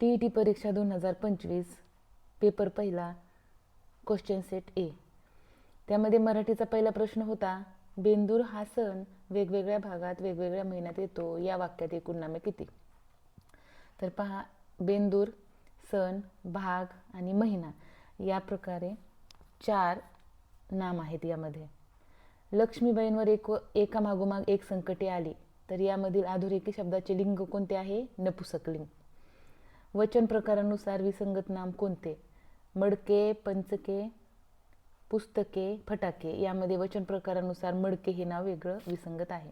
T E T परीक्षा दोन हजार पंचवीस पेपर पहिला क्वेश्चन सेट ए त्यामध्ये मराठीचा पहिला प्रश्न होता बेंदूर हा सण वेगवेगळ्या भागात वेगवेगळ्या महिन्यात येतो या वाक्यात एकूण नामे किती? तर पहा बेंदूर सण भाग आणि महिना या प्रकारे चार नाम आहेत यामध्ये. लक्ष्मीबाईंवर एक एका मागोमाग एक संकटे आली तर यामधील आधुरेकी शब्दाचे लिंग कोणते आहे? नपुसकलिंग. वचन प्रकारानुसार विसंगत नाम कोणते? मडके पंचके पुस्तके फटाके यामध्ये वचन प्रकारानुसार मडके हे नाव वेगळं विसंगत आहे.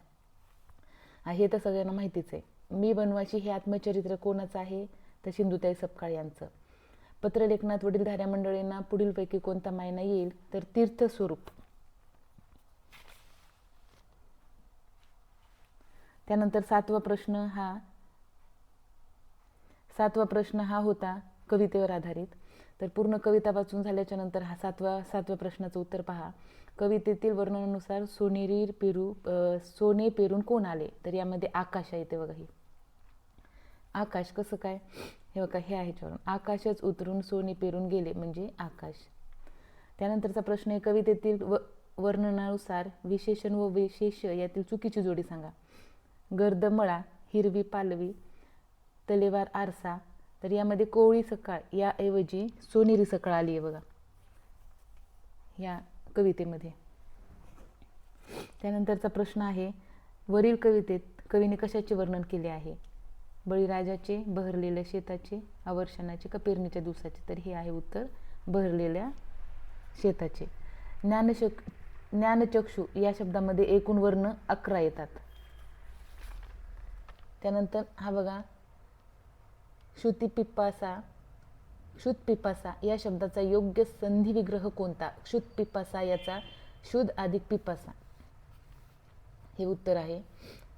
हे तर सगळ्यांना माहितीच आहे. मी बनवाशी हे आत्मचरित्र कोणाचं आहे? तर सिंधुताई सपकाळ यांचं. पत्रलेखनात वडीलधाऱ्या मंडळींना पुढीलपैकी कोणता मायना येईल? तर तीर्थस्वरूप. त्यानंतर सातवा प्रश्न हा सातवा प्रश्न हा होता कवितेवर आधारित. तर पूर्ण कविता वाचून झाल्याच्यानंतर हा सातवा सातव्या प्रश्नाचं उत्तर पहा. कवितेतील वर्णनानुसार सोनेरी पेरू सोने पेरून कोण आले? तर यामध्ये आकाश आहे ते बघा ही. आकाश कसं काय? हे बघा हे आहे ह्याच्यावरून आकाशच उतरून सोने पेरून गेले म्हणजे आकाश. त्यानंतरचा प्रश्न आहे कवितेतील व वर्णनानुसार विशेषण व विशेष यातील चुकीची जोडी सांगा. गर्दमळा हिरवी पालवी तलेवार आरसा तर यामध्ये कोवळी सकाळ याऐवजी सोनेरी सकाळ आली आहे बघा. या कवितेमध्ये. त्यानंतरचा प्रश्न आहे वरील कवितेत कवीने कशाचे वर्णन केले आहे? बळीराजाचे बहरलेल्या शेताचे आवर्षणाचे का पेरणीच्या दिवसाचे? तर हे आहे उत्तर बहरलेल्या शेताचे. ज्ञानशक ज्ञानचक्षू या शब्दामध्ये एकूण वर्ण अकरा येतात. त्यानंतर हा बघा श्रुती पिपासा पिपासा या शब्दाचा योग्य संधी विग्रह कोणता? क्षुत पिपासा याचा शुद्ध अधिक पिपासा. हे उत्तर आहे.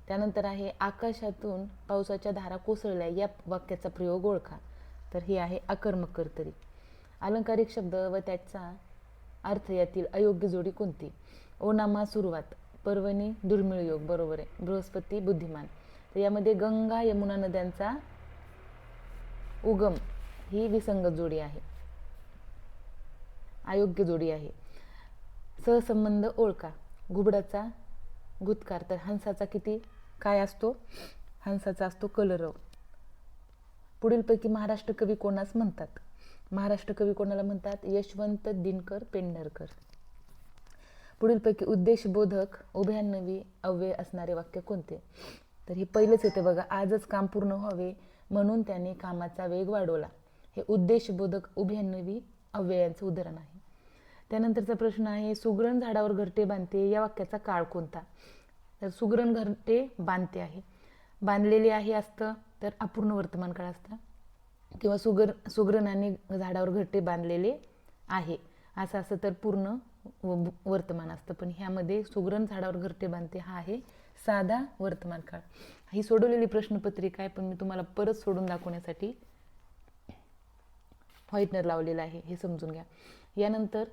त्यानंतर आहे आकाशातून पावसाच्या धारा कोसळल्या या वाक्याचा प्रयोग ओळखा. तर हे आहे अकर्मक कर्तरी. अलंकारिक शब्द व त्याचा अर्थ यातील अयोग्य जोडी कोणती? ओनामा सुरुवात पर्वणी दुर्मिळ योग बरोबर आहे. बृहस्पती बुद्धिमान. तर यामध्ये गंगा यमुना नद्यांचा उगम ही विसंगत जोडी आहे. अयोग्य जोडी आहे. सहसंबंध ओळखा. घुबडाचा गुत्कार. तर हंसाचा किती? काय असतो? हंसाचा असतो कलरव. पुढीलपैकी महाराष्ट्र कवी कोणास म्हणतात? महाराष्ट्र कवी कोणाला म्हणतात? यशवंत दिनकर पेंढरकर. पुढीलपैकी उद्देशबोधक उभ्यान्नवी अव्यय असणारे वाक्य कोणते? तर हे पहिलेच येते बघा. आजच काम पूर्ण व्हावे. म्हणून त्याने कामाचा वेग वाढवला. हे उद्देशबोधक उभयान्नवी अव्ययांचं उदाहरण आहे. त्यानंतरचा प्रश्न आहे सुगरण झाडावर घरटे बांधते या वाक्याचा काळ कोणता? तर सुगरण घरटे बांधते आहे. बांधलेले आहे असतं तर अपूर्ण वर्तमान काळ असतं. किंवा सुगर सुगरणाने झाडावर घरटे बांधलेले आहे. असं असं तर पूर्ण व- वर्तमान असतं. पण ह्यामध्ये सुगरण झाडावर घरटे बांधते हा आहे साधा वर्तमान काळ. ही सोडवलेली प्रश्नपत्रिका आहे पण मी तुम्हाला परत सोडून दाखवण्यासाठी व्हाईटनर लावलेला आहे हे समजून घ्या. यानंतर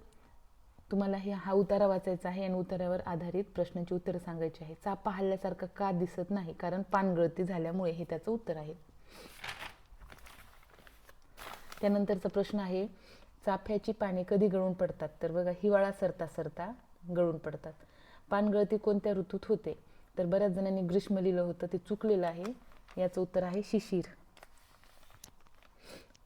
तुम्हाला हे हा उतारा वाचायचा आहे आणि उतारावर आधारित प्रश्नांची उत्तरं सांगायची आहे. चापा हल्ल्यासारखं का दिसत नाही कारण पानगळती झाल्यामुळे हे त्याचं उत्तर आहे. त्यानंतरचा प्रश्न आहे चाफ्याची पाने कधी गळून पडतात? तर बघा हिवाळा सरता सरता गळून पडतात. पानगळती कोणत्या ऋतूत होते? तर बऱ्याच जणांनी ग्रीष्म लिहिलं होतं ते चुकलेलं आहे. याचं उत्तर आहे शिशिर.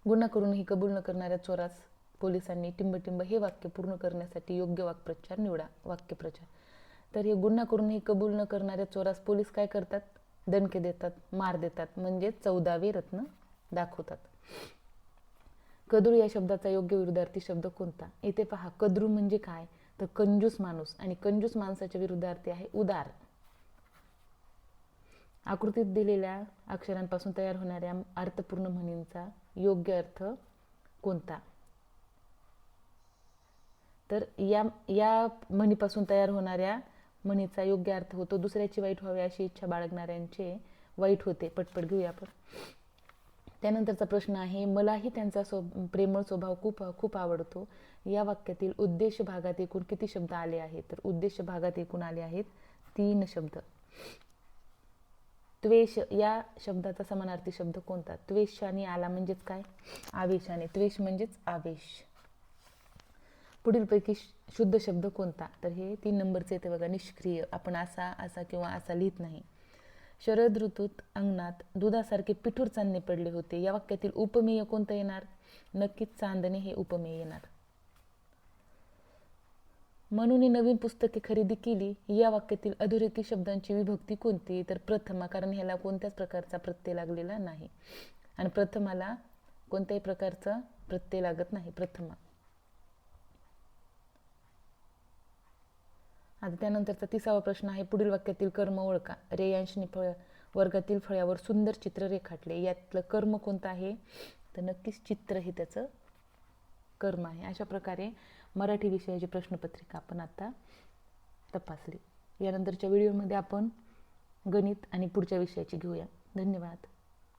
गुन्हा करूनही कबूल न करणाऱ्या चोरास पोलिसांनी टिंबटिंब हे वाक्य पूर्ण करण्यासाठी योग्य वाक्प्रचार निवडा. वाक्यप्रचार. तर हे गुन्हा करूनही कबूल न करणाऱ्या चोरास पोलीस काय करतात? दणके देतात मार देतात म्हणजे चौदावे रत्न दाखवतात. कद्रू या शब्दाचा योग्य विरुद्धार्थी शब्द कोणता? इथे पहा कद्रू म्हणजे काय? तर कंजूस माणूस. आणि कंजूस माणसाच्या विरुद्धार्थी आहे उदार. आकृतीत दिलेल्या अक्षरांपासून तयार होणाऱ्या अर्थपूर्ण म्हणींचा योग्य अर्थ कोणता? तर या या म्हणीपासून तयार होणाऱ्या म्हणीचा योग्य अर्थ होतो. दुसऱ्याची वाईट व्हावी अशी इच्छा बाळगणाऱ्यांचे वाईट होते. पटपट घेऊया आपण. त्यानंतरचा प्रश्न आहे मलाही त्यांचा स्व प्रेमळ स्वभाव खूप खूप आवडतो. या वाक्यातील उद्देश भागात एकूण किती शब्द आले आहेत? तर उद्देश भागात एकूण आले आहेत तीन शब्द. त्वेष या शब्दाचा समानार्थी शब्द कोणता? त्वेषाने आला म्हणजेच काय? आवेशाने. त्वेष म्हणजेच आवेश. पुढीलपैकी श- शुद्ध शब्द कोणता? तर हे तीन नंबरचे येते बघा निष्क्रिय. आपण असा असा किंवा असा लिहित नाही. शरद ऋतूत अंगणात दुधासारखे पिठूर चांदणे पडले होते. या वाक्यातील उपमेय कोणतं येणार? नक्कीच चांदणे हे उपमेय येणार. म्हणून नवीन पुस्तके खरेदी केली. या वाक्यातील अधोरेखी शब्दांची विभक्ती कोणती तर प्रथमा कारण ह्याला कोणत्याच प्रकारचा प्रत्यय लागलेला नाही. आणि प्रथमाला कोणत्याही प्रकारचा प्रत्यय लागत नाही. प्रथमा. आता त्यानंतरचा तिसावा प्रश्न आहे. पुढील वाक्यातील कर्म ओळखा. रेयांशने फळ वर्गातील फळ्यावर सुंदर चित्र रेखाटले. यातलं कर्म कोणतं आहे? तर नक्कीच चित्र हे त्याचं कर्म आहे. अशा प्रकारे मराठी विषयाची प्रश्नपत्रिका आपण आता तपासली. यानंतरच्या व्हिडिओमध्ये आपण गणित आणि पुढच्या विषयाची घेऊया. धन्यवाद.